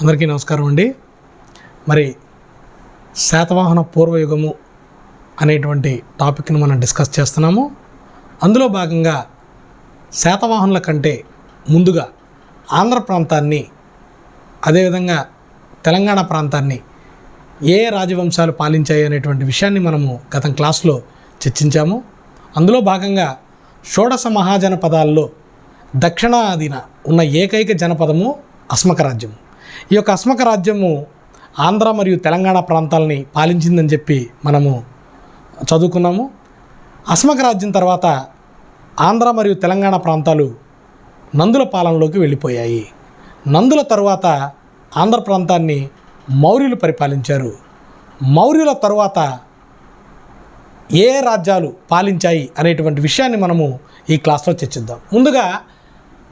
అందరికీ నమస్కారం అండి. మరి శాతవాహన పూర్వయుగము అనేటువంటి టాపిక్ని మనం డిస్కస్ చేస్తున్నాము. అందులో భాగంగా శాతవాహనుల కంటే ముందుగా ఆంధ్ర ప్రాంతాన్ని అదేవిధంగా తెలంగాణ ప్రాంతాన్ని ఏ రాజవంశాలు పాలించాయి అనేటువంటి విషయాన్ని మనము గతం క్లాస్లో చర్చించాము. అందులో భాగంగా షోడశ మహాజనపదాల్లో దక్షిణాదిన ఉన్న ఏకైక జనపదము అస్మక రాజ్యము ఈ యొక్క అస్మక రాజ్యము ఆంధ్ర మరియు తెలంగాణ ప్రాంతాలని పాలించిందని చెప్పి మనము చదువుకున్నాము. అస్మక రాజ్యం తర్వాత ఆంధ్ర మరియు తెలంగాణ ప్రాంతాలు నందుల పాలనలోకి వెళ్ళిపోయాయి. నందుల తరువాత ఆంధ్ర ప్రాంతాన్ని మౌర్యులు పరిపాలించారు. మౌర్యుల తరువాత ఏ రాజ్యాలు పాలించాయి అనేటువంటి విషయాన్ని మనము ఈ క్లాస్లో చర్చిద్దాం. ముందుగా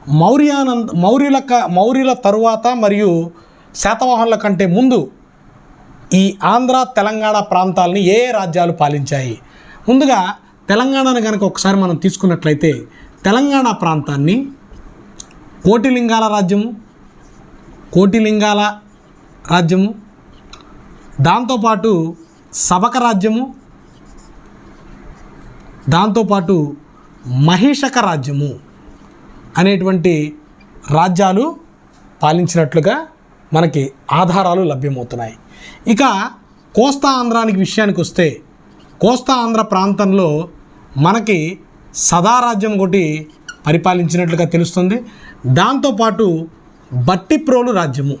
మౌర్యానంద మౌర్యుల మౌర్యుల తరువాత మరియు శాతవాహనుల కంటే ముందు ఈ ఆంధ్ర తెలంగాణ ప్రాంతాలని ఏ రాజ్యాలు పాలించాయి? ముందుగా తెలంగాణను కనుక ఒకసారి మనం తీసుకున్నట్లయితే తెలంగాణ ప్రాంతాన్ని కోటిలింగాల రాజ్యము కోటిలింగాల రాజ్యము దాంతోపాటు సబక రాజ్యము దాంతోపాటు మహిషక రాజ్యము అనేటువంటి రాజ్యాలు పాలించినట్లుగా మనకి ఆధారాలు లభ్యమవుతున్నాయి. ఇక కోస్తా ఆంధ్రానికి విషయానికి వస్తే కోస్తా ఆంధ్ర ప్రాంతంలో మనకి సదారాజ్యం ఒకటి పరిపాలించినట్లుగా తెలుస్తుంది. దాంతోపాటు బట్టిప్రోలు రాజ్యము.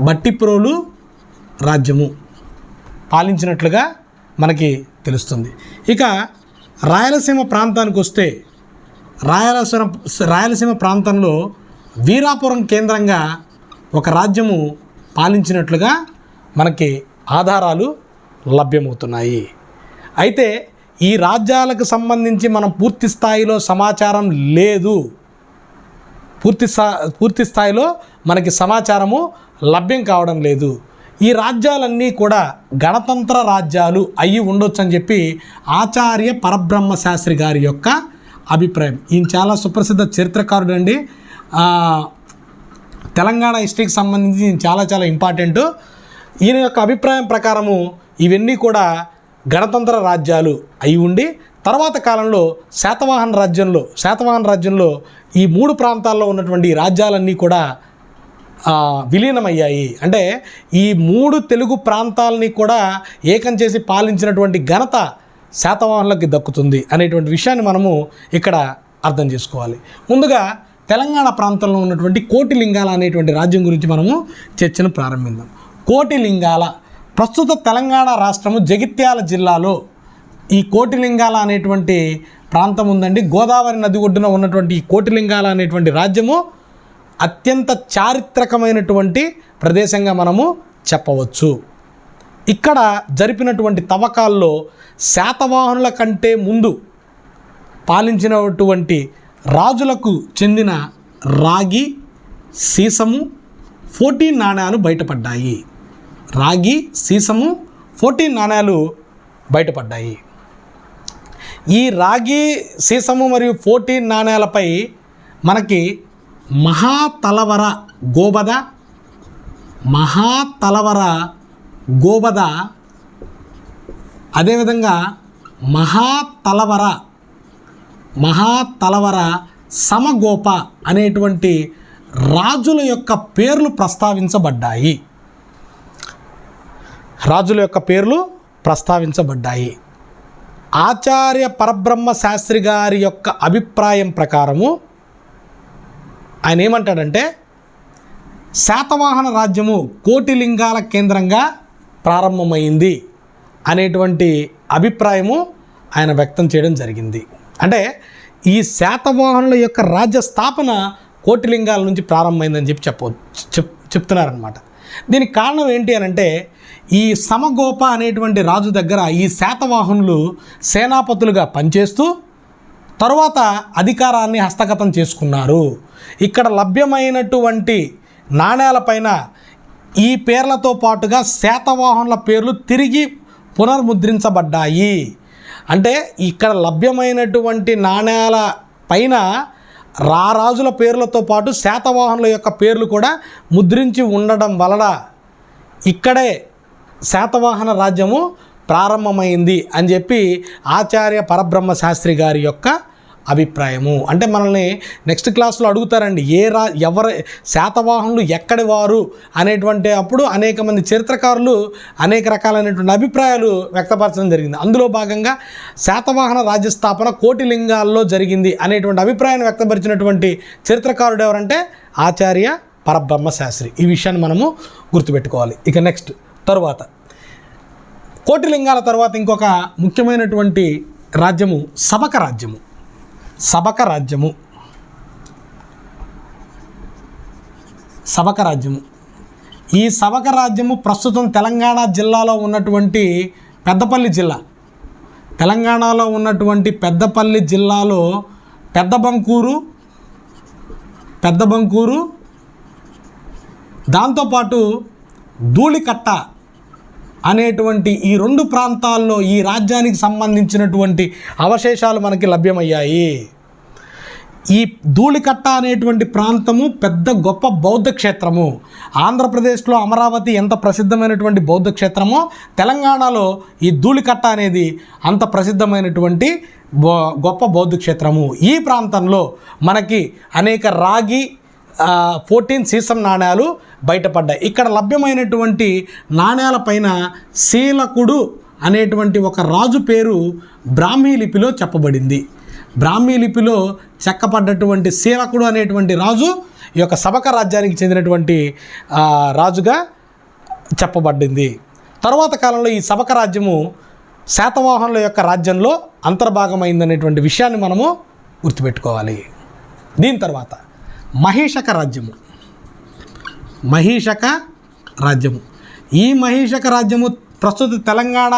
బట్టిప్రోలు రాజ్యము పాలించినట్లుగా మనకి తెలుస్తుంది. ఇక రాయలసీమ ప్రాంతానికి వస్తే రాయలసీమ రాయలసీమ ప్రాంతంలో వీరాపురం కేంద్రంగా ఒక రాజ్యము పాలించినట్లుగా మనకి ఆధారాలు లభ్యమవుతున్నాయి. అయితే ఈ రాజ్యాలకు సంబంధించి మనం పూర్తి స్థాయిలో సమాచారం లేదు. పూర్తి స్థా పూర్తి స్థాయిలో మనకి సమాచారము లభ్యం కావడం లేదు. ఈ రాజ్యాలన్నీ కూడా గణతంత్ర రాజ్యాలు అయి ఉండొచ్చు అని చెప్పి ఆచార్య పరబ్రహ్మ శాస్త్రి గారి యొక్క అభిప్రాయం. ఈయన చాలా సుప్రసిద్ధ చరిత్రకారుడు అండి తెలంగాణ హిస్టరీకి సంబంధించి చాలా చాలా ఇంపార్టెంట్ ఈయన యొక్క అభిప్రాయం ప్రకారము ఇవన్నీ కూడా గణతంత్ర రాజ్యాలు అయి ఉండి తర్వాత కాలంలో శాతవాహన రాజ్యంలో శాతవాహన రాజ్యంలో ఈ మూడు ప్రాంతాల్లో ఉన్నటువంటి రాజ్యాలన్నీ కూడా విలీనమయ్యాయి. అంటే ఈ మూడు తెలుగు ప్రాంతాలని కూడా ఏకం చేసి పాలించినటువంటి ఘనత శాతవాహనులకి దక్కుతుంది అనేటువంటి విషయాన్ని మనము ఇక్కడ అర్థం చేసుకోవాలి. ముందుగా తెలంగాణ ప్రాంతంలో ఉన్నటువంటి కోటిలింగాల అనేటువంటి రాజ్యం గురించి మనము చర్చను ప్రారంభిద్దాం కోటిలింగాల ప్రస్తుత తెలంగాణ రాష్ట్రము జగిత్యాల జిల్లాలో ఈ కోటిలింగాల అనేటువంటి ప్రాంతం ఉందండి. గోదావరి నది ఒడ్డున ఉన్నటువంటి ఈ కోటిలింగాల అనేటువంటి రాజ్యము అత్యంత చారిత్రకమైనటువంటి ప్రదేశంగా మనము చెప్పవచ్చు. ఇక్కడ జరిపినటువంటి తవ్వకాల్లో శాతవాహనుల కంటే ముందు పాలించినటువంటి రాజులకు చెందిన రాగి సీసము ఫోర్టీన్ నాణ్యాలు బయటపడ్డాయి. రాగి సీసము ఫోర్టీన్ నాణ్యాలు బయటపడ్డాయి. ఈ రాగి సీసము మరియు ఫోర్టీన్ నాణ్యాలపై మనకి మహాతలవర గోబద మహాతలవర గోబద అదేవిధంగా మహాతలవర మహాతలవర సమగోప అనేటువంటి రాజుల యొక్క పేర్లు ప్రస్తావించబడ్డాయి. రాజుల యొక్క పేర్లు ప్రస్తావించబడ్డాయి. ఆచార్య పరబ్రహ్మ శాస్త్రి గారి యొక్క అభిప్రాయం ప్రకారము ఆయన ఏమంటాడంటే శాతవాహన రాజ్యము కోటిలింగాల కేంద్రంగా ప్రారంభమైంది అనేటువంటి అభిప్రాయము ఆయన వ్యక్తం చేయడం జరిగింది. అంటే ఈ శాతవాహనుల యొక్క రాజ్య స్థాపన కోటిలింగాల నుంచి ప్రారంభమైందని చెప్పి చెప్ప చెప్ చెప్తున్నారనమాట దీనికి కారణం ఏంటి అని అంటే ఈ సమగోప అనేటువంటి రాజు దగ్గర ఈ శాతవాహనులు సేనాపతులుగా పనిచేస్తూ తరువాత అధికారాన్ని హస్తగతం చేసుకున్నారు. ఇక్కడ లభ్యమైనటువంటి నాణేలపైన ఈ పేర్లతో పాటుగా శాతవాహనుల పేర్లు తిరిగి పునర్ముద్రించబడ్డాయి. అంటే ఇక్కడ లభ్యమైనటువంటి నాణ్యాల పైన రారాజుల పేర్లతో పాటు శాతవాహనుల యొక్క పేర్లు కూడా ముద్రించి ఉండడం వలన ఇక్కడే శాతవాహన రాజ్యము ప్రారంభమైంది అని చెప్పి ఆచార్య పరబ్రహ్మ శాస్త్రి గారి యొక్క అభిప్రాయము. అంటే మనల్ని నెక్స్ట్ క్లాస్లో అడుగుతారండి ఏ రా ఎవరు శాతవాహనులు ఎక్కడి వారు అనేటువంటి అప్పుడు అనేక మంది చరిత్రకారులు అనేక రకాలైనటువంటి అభిప్రాయాలు వ్యక్తపరచడం జరిగింది. అందులో భాగంగా శాతవాహన రాజ్య స్థాపన కోటిలింగాల్లో జరిగింది అనేటువంటి అభిప్రాయాన్ని వ్యక్తపరిచినటువంటి చరిత్రకారుడు ఎవరంటే ఆచార్య పరబ్రహ్మ శాస్త్రి. ఈ విషయాన్ని మనము గుర్తుపెట్టుకోవాలి. ఇక నెక్స్ట్ తరువాత. కోటిలింగాల తర్వాత ఇంకొక ముఖ్యమైనటువంటి రాజ్యము సబక రాజ్యము. సబక రాజ్యము సబక రాజ్యము ఈ సబక రాజ్యము ప్రస్తుతం తెలంగాణ జిల్లాలో ఉన్నటువంటి పెద్దపల్లి జిల్లా. తెలంగాణలో ఉన్నటువంటి పెద్దపల్లి జిల్లాలో పెద్దబంకూరు పెద్దబంకూరు దాంతోపాటు ధూళికట్ట అనేటువంటి ఈ రెండు ప్రాంతాల్లో ఈ రాజ్యానికి సంబంధించినటువంటి అవశేషాలు మనకి లభ్యమయ్యాయి. ఈ ధూళికట్ట అనేటువంటి ప్రాంతము పెద్ద గొప్ప బౌద్ధ క్షేత్రము. ఆంధ్రప్రదేశ్లో అమరావతి ఎంత ప్రసిద్ధమైనటువంటి బౌద్ధ క్షేత్రమో తెలంగాణలో ఈ ధూళికట్ట అనేది అంత ప్రసిద్ధమైనటువంటి బో- గొప్ప బౌద్ధ క్షేత్రము. ఈ ప్రాంతంలో మనకి అనేక రాగి ఫోర్టీన్ సీసం నాణ్యాలు బయటపడ్డాయి. ఇక్కడ లభ్యమైనటువంటి నాణ్యాలపైన శీలకుడు అనేటువంటి ఒక రాజు పేరు బ్రాహ్మీ లిపిలో చెప్పబడింది. బ్రాహ్మీ లిపిలో చెక్కపడ్డటువంటి సేవకుడు అనేటువంటి రాజు ఈ యొక్క సబక రాజ్యానికి చెందినటువంటి రాజుగా చెప్పబడింది. తరువాత కాలంలో ఈ సబక రాజ్యము శాతవాహనుల యొక్క రాజ్యంలో అంతర్భాగమైందనేటువంటి విషయాన్ని మనము గుర్తుపెట్టుకోవాలి. దీని తర్వాత మహిషక రాజ్యము. మహిషక రాజ్యము. ఈ మహిషక రాజ్యము ప్రస్తుత తెలంగాణ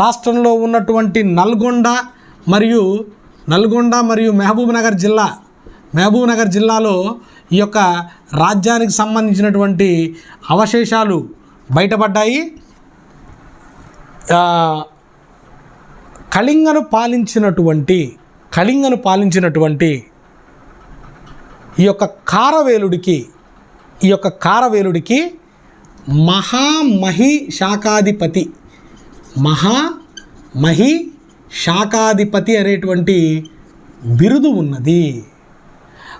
రాష్ట్రంలో ఉన్నటువంటి నల్గొండ మరియు నల్గొండ మరియు మహబూబ్ నగర్ జిల్లా మహబూబ్ నగర్ జిల్లాలో ఈ యొక్క రాజ్యానికి సంబంధించినటువంటి అవశేషాలు బయటపడ్డాయి. కళింగను పాలించినటువంటి కళింగను పాలించినటువంటి ఈ యొక్క కారవేలుడికి ఈ యొక్క కారవేలుడికి మహామహి శాఖాధిపతి మహామహి శాకాధిపతి అనేటువంటి బిరుదు ఉన్నది.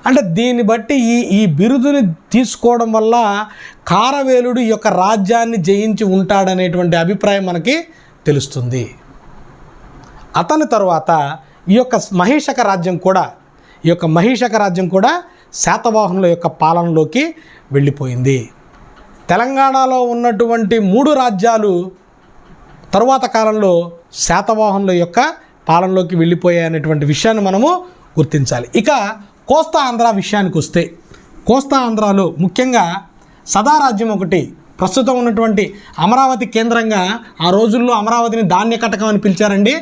అంటే దీన్ని బట్టి ఈ ఈ బిరుదుని తీసుకోవడం వల్ల కారవేలుడు ఈ యొక్క రాజ్యాన్ని జయించి ఉంటాడనేటువంటి అభిప్రాయం మనకి తెలుస్తుంది. అతని తర్వాత ఈ యొక్క మహిషక రాజ్యం కూడా ఈ యొక్క మహిషక రాజ్యం కూడా శాతవాహనుల యొక్క పాలనలోకి వెళ్ళిపోయింది. తెలంగాణలో ఉన్నటువంటి మూడు రాజ్యాలు తరువాత కాలంలో శాతవాహనుల యొక్క పాలనలోకి వెళ్ళిపోయాయి అనేటువంటి విషయాన్ని మనము గుర్తించాలి. ఇక కోస్తా ఆంధ్ర విషయానికి వస్తే కోస్తా ఆంధ్రాలో ముఖ్యంగా సదారాజ్యం ఒకటి ప్రస్తుతం ఉన్నటువంటి అమరావతి కేంద్రంగా ఆ రోజుల్లో అమరావతిని ధాన్య కటకం అని పిలిచారండి.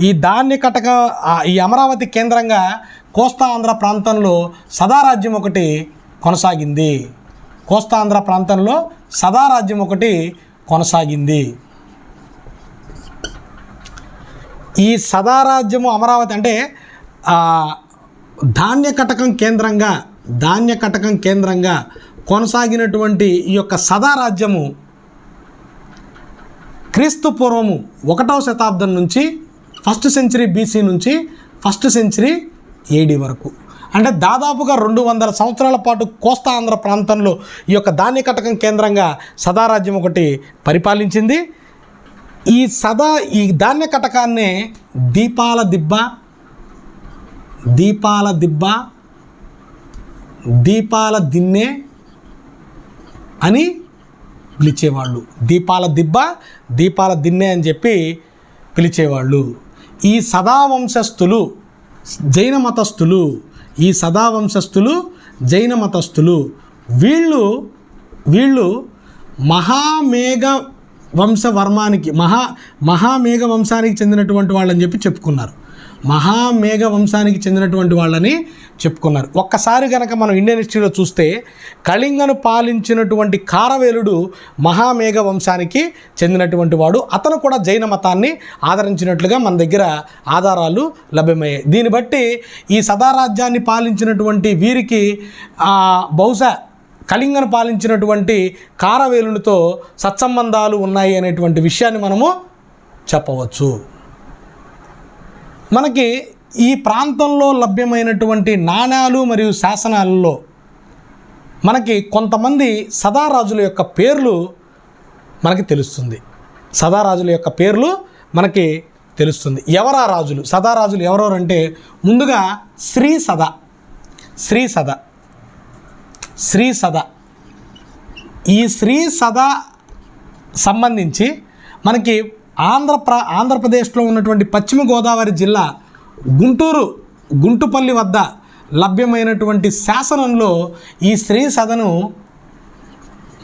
ఈ ధాన్య కటక ఈ అమరావతి కేంద్రంగా కోస్తా ఆంధ్ర ప్రాంతంలో సదారాజ్యం ఒకటి కొనసాగింది. కోస్తా ఆంధ్ర ప్రాంతంలో సదారాజ్యం ఒకటి కొనసాగింది. ఈ సదారాజ్యము అమరావతి అంటే ధాన్య కటకం కేంద్రంగా ధాన్య కటకం కేంద్రంగా కొనసాగినటువంటి ఈ యొక్క సదారాజ్యము క్రీస్తు పూర్వము ఒకటవ శతాబ్దం నుంచి ఫస్ట్ సెంచరీ బీసీ నుంచి ఫస్ట్ సెంచరీ ఏడి వరకు. అంటే దాదాపుగా రెండు వందల సంవత్సరాల పాటు కోస్తా ఆంధ్ర ప్రాంతంలో ఈ యొక్క ధాన్య కటకం కేంద్రంగా సదారాజ్యం ఒకటి పరిపాలించింది. ఈ సదా ఈ ధాన్య కటకాన్నే దీపాల దిబ్బ దీపాల దిబ్బ దీపాల దిన్నె అని పిలిచేవాళ్ళు. దీపాల దిబ్బ దీపాల దిన్నె అని చెప్పి పిలిచేవాళ్ళు. ఈ సదావంశస్థులు జైన మతస్థులు ఈ సదావంశస్థులు జైన మతస్థులు వీళ్ళు వీళ్ళు మహామేఘ వంశవర్మానికి మహా మహామేఘ వంశానికి చెందినటువంటి వాళ్ళని చెప్పి చెప్పుకున్నారు. మహామేఘ వంశానికి చెందినటువంటి వాళ్ళని చెప్పుకున్నారు. ఒక్కసారి కనుక మనం ఇండియన్ హిస్టరీలో చూస్తే కళింగను పాలించినటువంటి కారవేలుడు మహామేఘ వంశానికి చెందినటువంటి వాడు. అతను కూడా జైన మతాన్ని ఆదరించినట్లుగా మన దగ్గర ఆధారాలు లభ్యమయ్యాయి. దీన్ని బట్టి ఈ సదారాజ్యాన్ని పాలించినటువంటి వీరికి బహుశా కళింగను పాలించినటువంటి కారవేలునితో సత్సంబంధాలు ఉన్నాయి అనేటువంటి విషయాన్ని మనము చెప్పవచ్చు. మనకి ఈ ప్రాంతంలో లభ్యమైనటువంటి నాణ్యాలు మరియు శాసనాలలో మనకి కొంతమంది సదారాజుల యొక్క పేర్లు మనకి తెలుస్తుంది. సదారాజుల యొక్క పేర్లు మనకి తెలుస్తుంది. ఎవరా రాజులు? సదారాజులు ఎవరెవరు అంటే ముందుగా శ్రీ సదా. శ్రీ సద. శ్రీ సద. ఈ శ్రీ సద సంబంధించి మనకి ఆంధ్రప్ర ఆంధ్రప్రదేశ్లో ఉన్నటువంటి పశ్చిమ గోదావరి జిల్లా గుంటూరు గుంటుపల్లి వద్ద లభ్యమైనటువంటి శాసనంలో ఈ శ్రీ సదను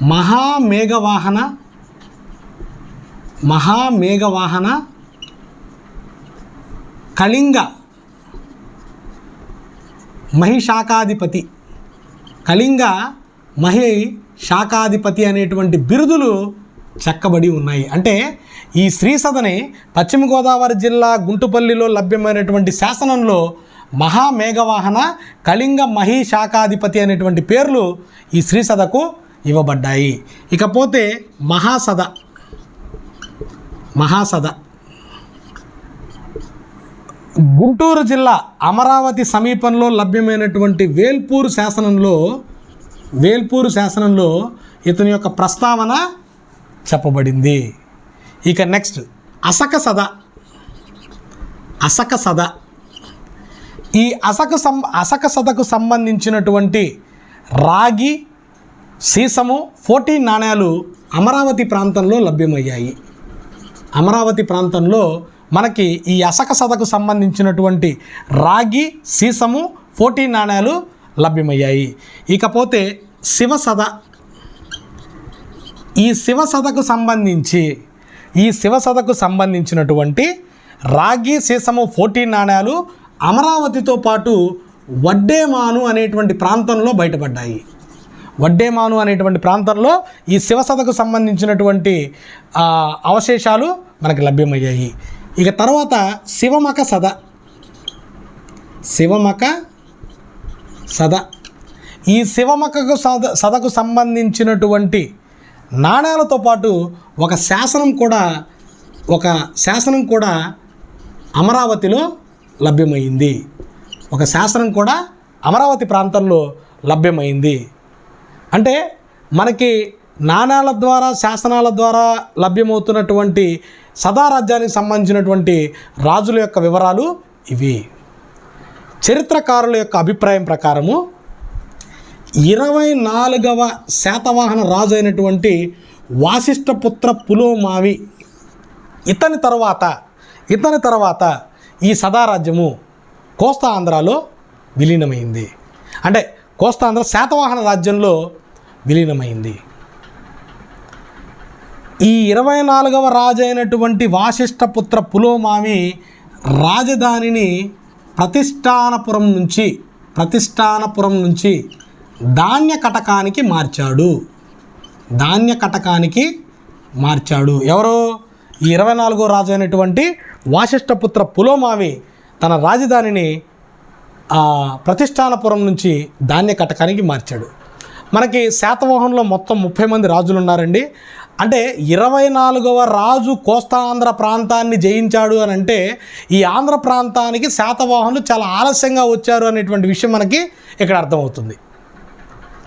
మహామేఘవాహన మహామేఘవాహన కళింగ మహిషాకాధిపతి కళింగ మహి శాఖాధిపతి అనేటువంటి బిరుదులు చెక్కబడి ఉన్నాయి. అంటే ఈ శ్రీసదని పశ్చిమ గోదావరి జిల్లా గుంటుపల్లిలో లభ్యమైనటువంటి శాసనంలో మహామేఘవాహన కళింగ మహి శాఖాధిపతి అనేటువంటి పేర్లు ఈ శ్రీసదకు ఇవ్వబడ్డాయి. ఇకపోతే మహాసద. మహాసద. గుంటూరు జిల్లా అమరావతి సమీపంలో లభ్యమైనటువంటి వేల్పూరు శాసనంలో వేల్పూరు శాసనంలో ఇతని యొక్క ప్రస్తావన చెప్పబడింది. ఇక నెక్స్ట్ అసక సద అసక సద ఈ అసక సం అసక సదకు సంబంధించినటువంటి రాగి సీసము ఫోర్టీన్ నాణ్యాలు అమరావతి ప్రాంతంలో లభ్యమయ్యాయి. అమరావతి ప్రాంతంలో మనకి ఈ అసక సదకు సంబంధించినటువంటి రాగి సీసము ఫోర్టీన్ నాణ్యాలు లభ్యమయ్యాయి. ఇకపోతే శివసద ఈ శివసదకు సంబంధించి ఈ శివసదకు సంబంధించినటువంటి రాగి సీసము ఫోర్టీన్ నాణ్యాలు అమరావతితో పాటు వడ్డేమాను అనేటువంటి ప్రాంతంలో బయటపడ్డాయి. వడ్డేమాను అనేటువంటి ప్రాంతంలో ఈ శివసదకు సంబంధించినటువంటి అవశేషాలు మనకి లభ్యమయ్యాయి. ఇక తర్వాత శివమక సద. శివమక సద. ఈ శివమకకు సద సదకు సంబంధించినటువంటి నాణ్యాలతో పాటు ఒక శాసనం కూడా ఒక శాసనం కూడా అమరావతిలో లభ్యమైంది. ఒక శాసనం కూడా అమరావతి ప్రాంతంలో లభ్యమైంది. అంటే మనకి నాణాల ద్వారా శాసనాల ద్వారా లభ్యమవుతున్నటువంటి సదారాజ్యానికి సంబంధించినటువంటి రాజుల యొక్క వివరాలు ఇవి. చరిత్రకారుల యొక్క అభిప్రాయం ప్రకారము ఇరవై నాలుగవ శాతవాహన రాజు అయినటువంటి వాసిష్ఠపుత్ర పులోమావి ఇతని తర్వాత ఇతని తర్వాత ఈ సదారాజ్యము కోస్తా ఆంధ్రాలో విలీనమైంది. అంటే కోస్తా ఆంధ్ర శాతవాహన రాజ్యంలో విలీనమైంది. ఈ ఇరవై నాలుగవ రాజు అయినటువంటి వాసిష్ఠపుత్ర పులోమావి రాజధానిని ప్రతిష్టానపురం నుంచి ప్రతిష్టానపురం నుంచి ధాన్య కటకానికి మార్చాడు. ధాన్య కటకానికి మార్చాడు. ఎవరు? ఈ ఇరవై నాలుగో రాజు అయినటువంటి వాసిష్ఠపుత్ర పులోమావి తన రాజధానిని ప్రతిష్టానపురం నుంచి ధాన్య కటకానికి మార్చాడు. మనకి శాతవాహనంలో మొత్తం ముప్పై మంది రాజులు ఉన్నారండి అంటే ఇరవై నాలుగవ రాజు కోస్తాంధ్ర ప్రాంతాన్ని జయించాడు అని అంటే ఈ ఆంధ్ర ప్రాంతానికి శాతవాహనులు చాలా ఆలస్యంగా వచ్చారు అనేటువంటి విషయం మనకి ఇక్కడ అర్థమవుతుంది.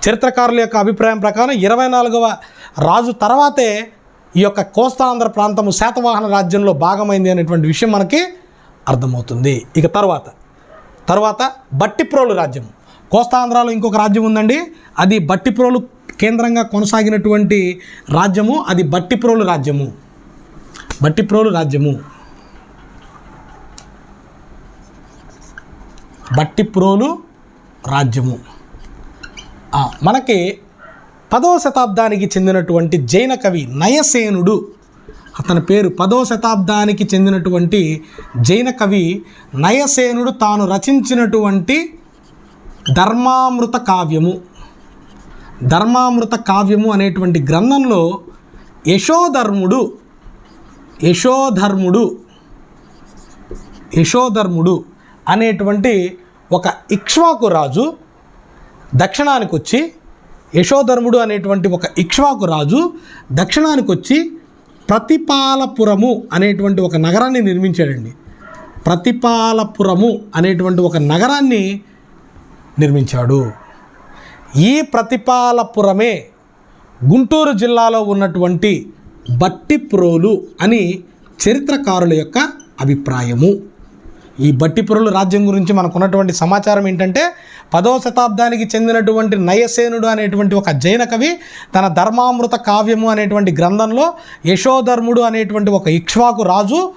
చరిత్రకారుల యొక్క అభిప్రాయం ప్రకారం ఇరవై నాలుగవ రాజు తర్వాతే ఈ యొక్క కోస్తాంధ్ర ప్రాంతము శాతవాహన రాజ్యంలో భాగమైంది అనేటువంటి విషయం మనకి అర్థమవుతుంది. ఇక తర్వాత తర్వాత బట్టిప్రోలు రాజ్యం. కోస్తాంధ్రాలో ఇంకొక రాజ్యం ఉందండి. అది బట్టిప్రోలు కేంద్రంగా కొనసాగినటువంటి రాజ్యము అది బట్టిప్రోలు రాజ్యము. బట్టిప్రోలు రాజ్యము. బట్టిప్రోలు రాజ్యము. మనకి పదో శతాబ్దానికి చెందినటువంటి జైన కవి నయసేనుడు అతని పేరు పదో శతాబ్దానికి చెందినటువంటి జైన కవి నయసేనుడు తాను రచించినటువంటి ధర్మామృత కావ్యము. ధర్మామృత కావ్యము అనేటువంటి గ్రంథంలో యశోధర్ముడు యశోధర్ముడు యశోధర్ముడు అనేటువంటి ఒక ఇక్ష్వాకు రాజు దక్షిణానికి వచ్చి యశోధర్ముడు అనేటువంటి ఒక ఇక్ష్వాకు రాజు దక్షిణానికి వచ్చి ప్రతిపాలపురము అనేటువంటి ఒక నగరాన్ని నిర్మించాడండి. ప్రతిపాలపురము అనేటువంటి ఒక నగరాన్ని నిర్మించాడు. ఈ ప్రతిపాలపురమే గుంటూరు జిల్లాలో ఉన్నటువంటి బట్టిప్రోలు అని చరిత్రకారుల యొక్క అభిప్రాయము. ఈ బట్టిపురులు రాజ్యం గురించి మనకు ఉన్నటువంటి సమాచారం ఏంటంటే పదవ శతాబ్దానికి చెందినటువంటి నయసేనుడు అనేటువంటి ఒక జైన కవి తన ధర్మామృత కావ్యము అనేటువంటి గ్రంథంలో యశోధర్ముడు అనేటువంటి ఒక ఇక్ష్వాకు రాజు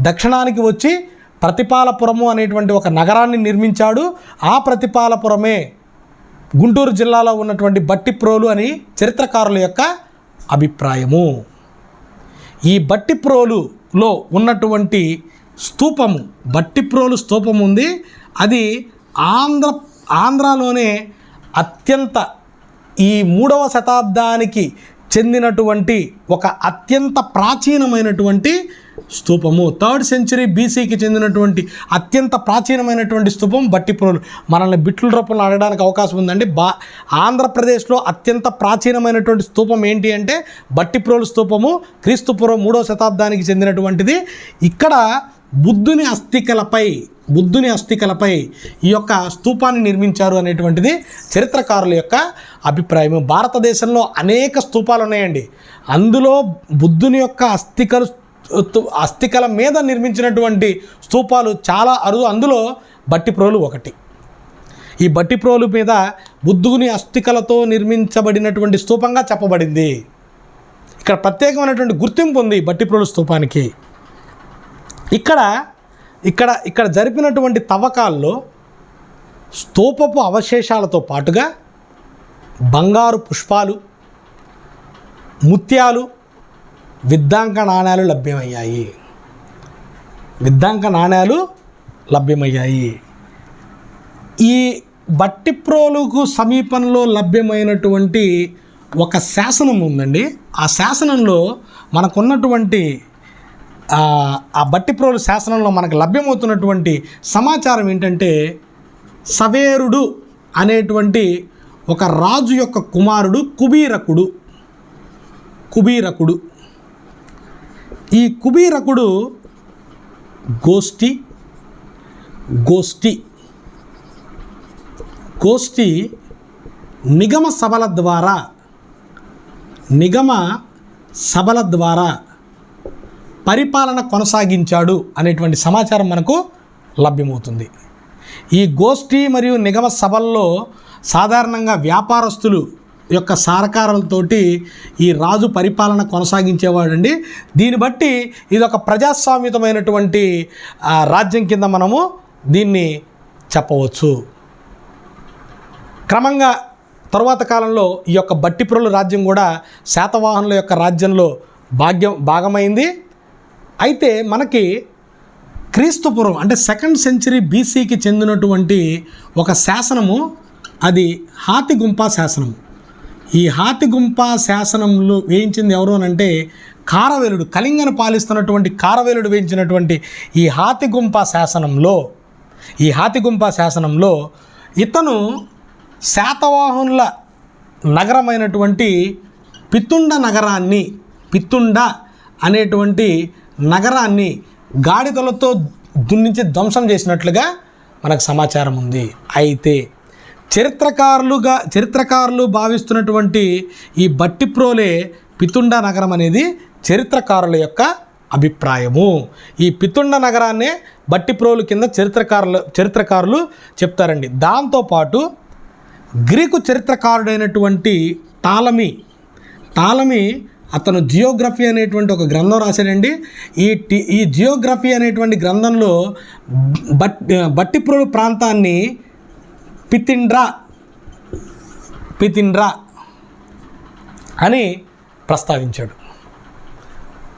దక్షిణానికి వచ్చి ప్రతిపాలపురము అనేటువంటి ఒక నగరాన్ని నిర్మించాడు. ఆ ప్రతిపాలపురమే గుంటూరు జిల్లాలో ఉన్నటువంటి బట్టిప్రోలు అని చరిత్రకారుల యొక్క అభిప్రాయము. ఈ బట్టిప్రోలులో ఉన్నటువంటి స్తూపము బట్టిప్రోలు స్తూపం ఉంది. అది ఆంధ్ర ఆంధ్రాలోనే అత్యంత ఈ మూడవ శతాబ్దానికి చెందినటువంటి ఒక అత్యంత ప్రాచీనమైనటువంటి స్తూపము థర్డ్ సెంచరీ బీసీకి చెందినటువంటి అత్యంత ప్రాచీనమైనటువంటి స్తూపం బట్టిప్రోలు. మనల్ని బిట్ల రూపంలో అడగడానికి అవకాశం ఉందండి. బా ఆంధ్రప్రదేశ్లో అత్యంత ప్రాచీనమైనటువంటి స్తూపం ఏంటి అంటే బట్టిప్రోలు స్తూపము క్రీస్తుపురం మూడో శతాబ్దానికి చెందినటువంటిది. ఇక్కడ బుద్ధుని అస్థికలపై బుద్ధుని అస్థికలపై ఈ యొక్క స్తూపాన్ని నిర్మించారు అనేటువంటిది చరిత్రకారుల యొక్క అభిప్రాయం. భారతదేశంలో అనేక స్తూపాలు ఉన్నాయండి. అందులో బుద్ధుని యొక్క అస్థికలు అస్థికల మీద నిర్మించినటువంటి స్తూపాలు చాలా అరుదు. అందులో బట్టిప్రోలు ఒకటి. ఈ బట్టిప్రోలు మీద బుద్ధుని అస్థికలతో నిర్మించబడినటువంటి స్తూపంగా చెప్పబడింది. ఇక్కడ ప్రత్యేకమైనటువంటి గుర్తింపు ఉంది బట్టిప్రోలు స్తూపానికి. ఇక్కడ ఇక్కడ ఇక్కడ జరిపినటువంటి తవ్వకాల్లో స్తూపపు అవశేషాలతో పాటుగా బంగారు పుష్పాలు ముత్యాలు విద్దాంక నాణ్యాలు లభ్యమయ్యాయి. విద్దాంక నాణ్యాలు లభ్యమయ్యాయి. ఈ బట్టిప్రోలుకు సమీపంలో లభ్యమైనటువంటి ఒక శాసనం ఉందండి. ఆ శాసనంలో మనకున్నటువంటి ఆ, ఆ బట్టిప్రోలు శాసనంలో మనకు లభ్యమవుతున్నటువంటి సమాచారం ఏంటంటే సవేరుడు అనేటువంటి ఒక రాజు యొక్క కుమారుడు కుబీరకుడు. కుబీరకుడు. ఈ కుబీరకుడు గోష్ఠి గోష్ఠి గోష్ఠి నిగమ సభల ద్వారా నిగమ సభల ద్వారా పరిపాలన కొనసాగించాడు అనేటువంటి సమాచారం మనకు లభ్యమవుతుంది. ఈ గోష్ఠి మరియు నిగమ సభల్లో సాధారణంగా వ్యాపారస్తులు యొక్క సహకారాలతోటి ఈ రాజు పరిపాలన కొనసాగించేవాడండి. దీన్ని బట్టి ఇది ఒక ప్రజాస్వామ్యతమైనటువంటి రాజ్యం కింద మనము దీన్ని చెప్పవచ్చు. క్రమంగా తరువాత కాలంలో ఈ యొక్క బట్టిపురుల రాజ్యం కూడా శాతవాహనుల యొక్క రాజ్యంలో భాగ్యం భాగమైంది. అయితే మనకి క్రీస్తుపురం అంటే సెకండ్ సెంచరీ బీసీకి చెందినటువంటి ఒక శాసనము అది హాతిగుంప శాసనం ఈ హాతిగుంప శాసనంలో వేయించింది ఎవరు అంటే కారవేలుడు కళింగను పాలిస్తున్నటువంటి కారవేలుడు వేయించినటువంటి ఈ హాతిగుంప శాసనంలో ఈ హాతిగుంప శాసనంలో ఇతను శాతవాహనుల నగరమైనటువంటి పిత్తుండ నగరాన్ని పిత్తుండ అనేటువంటి నగరాన్ని గాడిదలతో దున్నించి ధ్వంసం చేసినట్లుగా మనకు సమాచారం ఉంది. అయితే చరిత్రకారులుగా చరిత్రకారులు భావిస్తున్నటువంటి ఈ బట్టిప్రోలే పితుండ నగరం అనేది చరిత్రకారుల యొక్క అభిప్రాయము. ఈ పితుండ నగరాన్నే బట్టిప్రోలు కింద చరిత్రకారులు చరిత్రకారులు చెప్తారండి. దాంతోపాటు గ్రీకు చరిత్రకారుడైనటువంటి టాలమీ టాలమీ అతను జియోగ్రఫీ అనేటువంటి ఒక గ్రంథం రాశాడండి. ఈ టి ఈ జియోగ్రఫీ అనేటువంటి గ్రంథంలో బట్ బట్టిప్రోలు ప్రాంతాన్ని పితిండ్రా పితిండ్రా అని ప్రస్తావించాడు.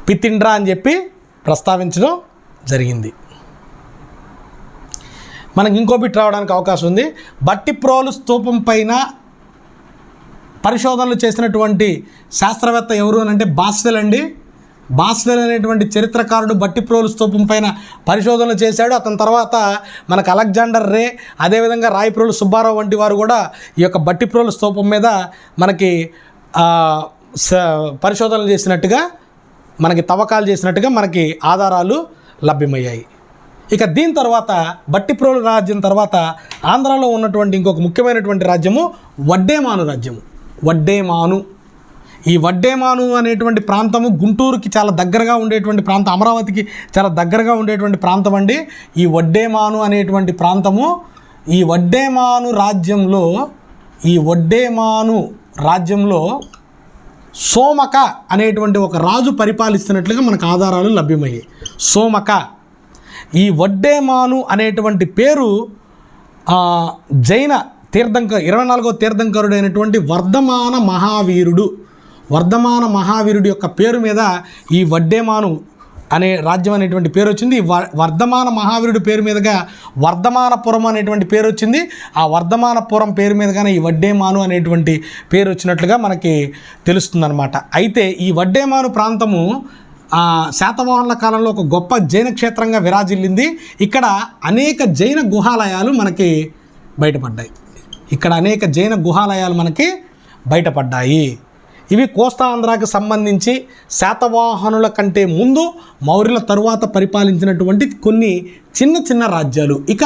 పితిండ్రా అని చెప్పి ప్రస్తావించడం జరిగింది. మనకి ఇంకో బిట్ రావడానికి అవకాశం ఉంది. బట్టిప్రోలు స్తూపం పైన పరిశోధనలు చేసినటువంటి శాస్త్రవేత్త ఎవరు అని అంటే బాస్వెల్ అండి. బాస్వెల్ అనేటువంటి చరిత్రకారుడు బట్టిప్రోలు స్తూపం పైన పరిశోధనలు చేశాడు. అతని తర్వాత మనకు అలెగ్జాండర్ రే అదేవిధంగా రాయప్రోలు సుబ్బారావు వంటి వారు కూడా ఈ యొక్క బట్టిప్రోలు స్తూపం మీద మనకి స- పరిశోధనలు చేసినట్టుగా మనకి తవ్వకాలు చేసినట్టుగా మనకి ఆధారాలు లభ్యమయ్యాయి. ఇక దీని తర్వాత బట్టిప్రోలు రాజ్యం తర్వాత ఆంధ్రాలో ఉన్నటువంటి ఇంకొక ముఖ్యమైనటువంటి రాజ్యము వడ్డేమాను రాజ్యము. వడ్డేమాను. ఈ వడ్డేమాను అనేటువంటి ప్రాంతము గుంటూరుకి చాలా దగ్గరగా ఉండేటువంటి ప్రాంతం అమరావతికి చాలా దగ్గరగా ఉండేటువంటి ప్రాంతం అండి. ఈ వడ్డేమాను అనేటువంటి ప్రాంతము ఈ వడ్డేమాను రాజ్యంలో ఈ వడ్డేమాను రాజ్యంలో సోమక అనేటువంటి ఒక రాజు పరిపాలిస్తున్నట్లుగా మనకు ఆధారాలు లభ్యమయ్యాయి. సోమక. ఈ వడ్డేమాను అనేటువంటి పేరు జైన తీర్థంక ఇరవై నాలుగో తీర్థంకరుడైనటువంటి వర్ధమాన మహావీరుడు. వర్ధమాన మహావీరుడి యొక్క పేరు మీద ఈ వడ్డేమాను అనే రాజ్యం అనేటువంటి పేరు వచ్చింది. ఈ వ- వర్ధమాన మహావీరుడి పేరు మీదుగా వర్ధమానపురం అనేటువంటి పేరు వచ్చింది. ఆ వర్ధమానపురం పేరు మీదుగానే ఈ వడ్డేమాను అనేటువంటి పేరు వచ్చినట్లుగా మనకి తెలుస్తుందన్నమాట. అయితే ఈ వడ్డేమాను ప్రాంతము శాతవాహనుల కాలంలో ఒక గొప్ప జైన క్షేత్రంగా విరాజిల్లింది. ఇక్కడ అనేక జైన గుహాలయాలు మనకి బయటపడ్డాయి. ఇక్కడ అనేక జైన గుహాలయాలు మనకి బయటపడ్డాయి. ఇవి కోస్తాంధ్రాకి సంబంధించి శాతవాహనుల కంటే ముందు మౌర్యుల తరువాత పరిపాలించినటువంటి కొన్ని చిన్న చిన్న రాజ్యాలు. ఇక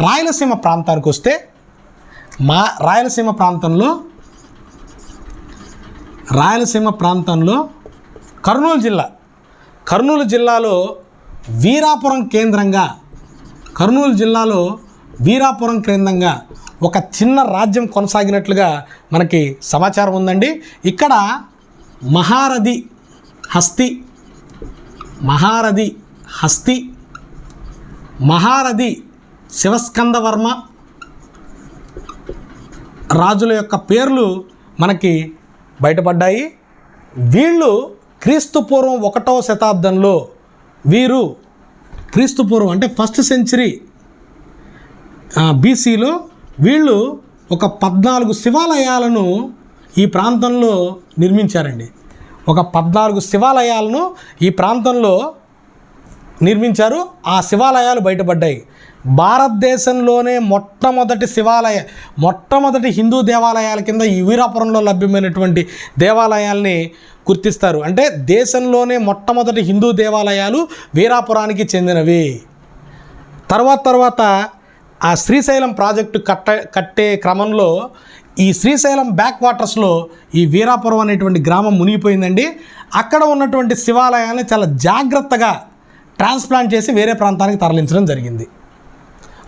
రాయలసీమ ప్రాంతానికి వస్తే మా రాయలసీమ ప్రాంతంలో రాయలసీమ ప్రాంతంలో కర్నూలు జిల్లా. కర్నూలు జిల్లాలో వీరాపురం కేంద్రంగా కర్నూలు జిల్లాలో వీరాపురం కేంద్రంగా ఒక చిన్న రాజ్యం కొనసాగినట్లుగా మనకి సమాచారం ఉందండి. ఇక్కడ మహారథి హస్తి మహారథి హస్తి మహారథి శివస్కందవర్మ రాజుల యొక్క పేర్లు మనకి బయటపడ్డాయి. వీళ్ళు క్రీస్తు పూర్వం ఒకటవ శతాబ్దంలో వీరు క్రీస్తు పూర్వం అంటే ఫస్ట్ సెంచరీ బీసీలో వీళ్ళు ఒక పద్నాలుగు శివాలయాలను ఈ ప్రాంతంలో నిర్మించారండి. ఒక పద్నాలుగు శివాలయాలను ఈ ప్రాంతంలో నిర్మించారు. ఆ శివాలయాలు బయటపడ్డాయి. భారతదేశంలోనే మొట్టమొదటి శివాలయ మొట్టమొదటి హిందూ దేవాలయాల కింద ఈ వీరాపురంలో లభ్యమైనటువంటి దేవాలయాల్ని గుర్తిస్తారు. అంటే దేశంలోనే మొట్టమొదటి హిందూ దేవాలయాలు వీరాపురానికి చెందినవి. తర్వాత తర్వాత ఆ శ్రీశైలం ప్రాజెక్టు కట్ట కట్టే క్రమంలో ఈ శ్రీశైలం బ్యాక్ వాటర్స్లో ఈ వీరాపురం అనేటువంటి గ్రామం మునిగిపోయిందండి. అక్కడ ఉన్నటువంటి శివాలయాన్ని చాలా జాగ్రత్తగా ట్రాన్స్ప్లాంట్ చేసి వేరే ప్రాంతానికి తరలించడం జరిగింది.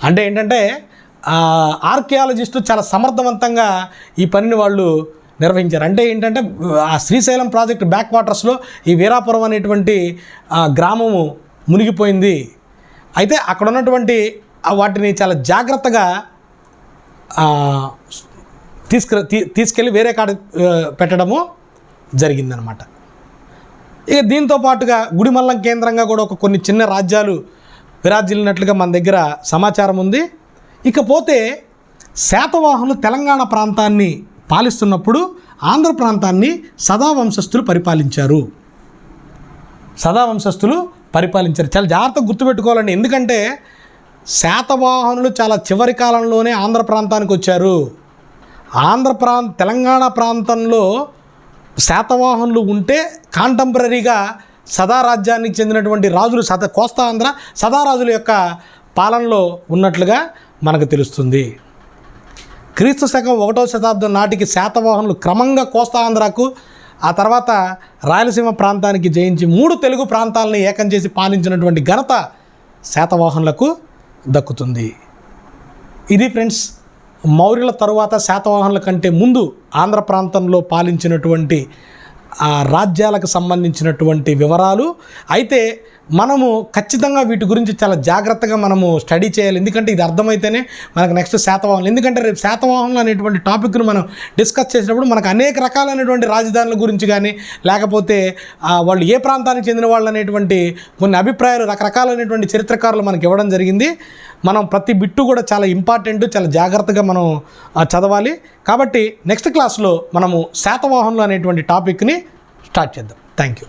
అంటే ఏంటంటే ఆర్కియాలజిస్టు చాలా సమర్థవంతంగా ఈ పనిని వాళ్ళు నిర్వహించారు. అంటే ఏంటంటే ఆ శ్రీశైలం ప్రాజెక్ట్ బ్యాక్ వాటర్స్లో ఈ వీరాపురం అనేటువంటి గ్రామము మునిగిపోయింది. అయితే అక్కడ ఉన్నటువంటి వాటిని చాలా జాగ్రత్తగా తీసుకు తీ- తీసుకెళ్ళి వేరే కాడ పెట్టడము జరిగిందనమాట. ఇక దీంతో పాటుగా గుడిమల్లం కేంద్రంగా కూడా ఒక కొన్ని చిన్న రాజ్యాలు విరాజిల్లినట్లుగా మన దగ్గర సమాచారం ఉంది. ఇకపోతే శాతవాహనులు తెలంగాణ ప్రాంతాన్ని పాలిస్తున్నప్పుడు ఆంధ్ర ప్రాంతాన్ని సదావంశస్థులు పరిపాలించారు. సదావంశస్థులు పరిపాలించారు. చాలా జాగ్రత్తగా గుర్తుపెట్టుకోవాలండి. ఎందుకంటే శాతవాహనులు చాలా చివరి కాలంలోనే ఆంధ్ర ప్రాంతానికి వచ్చారు. ఆంధ్ర ప్రాంత తెలంగాణ ప్రాంతంలో శాతవాహనులు ఉంటే కాంటెంపరీగా సదారాజ్యానికి చెందినటువంటి రాజులు సద కోస్తా ఆంధ్ర సదారాజుల యొక్క పాలనలో ఉన్నట్లుగా మనకు తెలుస్తుంది. క్రీస్తు శకం ఒకటో శతాబ్దం నాటికి శాతవాహనులు క్రమంగా కోస్తా ఆంధ్రకు ఆ తర్వాత రాయలసీమ ప్రాంతానికి జయించి మూడు తెలుగు ప్రాంతాలను ఏకం చేసి పాలించినటువంటి ఘనత శాతవాహనులకు దక్కుతుంది. ఇది ఫ్రెండ్స్ మౌర్యుల తరువాత శాతవాహనుల కంటే ముందు ఆంధ్ర ప్రాంతంలో పాలించినటువంటి ఆ రాజ్యాలకు సంబంధించినటువంటి వివరాలు. అయితే మనము ఖచ్చితంగా వీటి గురించి చాలా జాగ్రత్తగా మనము స్టడీ చేయాలి. ఎందుకంటే ఇది అర్థమైతేనే మనకు నెక్స్ట్ శాతవాహనం ఎందుకంటే రేపు శాతవాహనం అనేటువంటి టాపిక్ను మనం డిస్కస్ చేసినప్పుడు మనకు అనేక రకాలైనటువంటి రాజధానుల గురించి కానీ లేకపోతే వాళ్ళు ఏ ప్రాంతానికి చెందిన వాళ్ళు అనేటువంటి కొన్ని అభిప్రాయాలు రకరకాలైనటువంటి చరిత్రకారులు మనకి ఇవ్వడం జరిగింది. మనం ప్రతి బిట్టు కూడా చాలా ఇంపార్టెంట్ చాలా జాగ్రత్తగా మనం చదవాలి. కాబట్టి నెక్స్ట్ క్లాస్లో మనము శాతవాహనులు అనేటువంటి టాపిక్ని స్టార్ట్ చేద్దాం. Thank you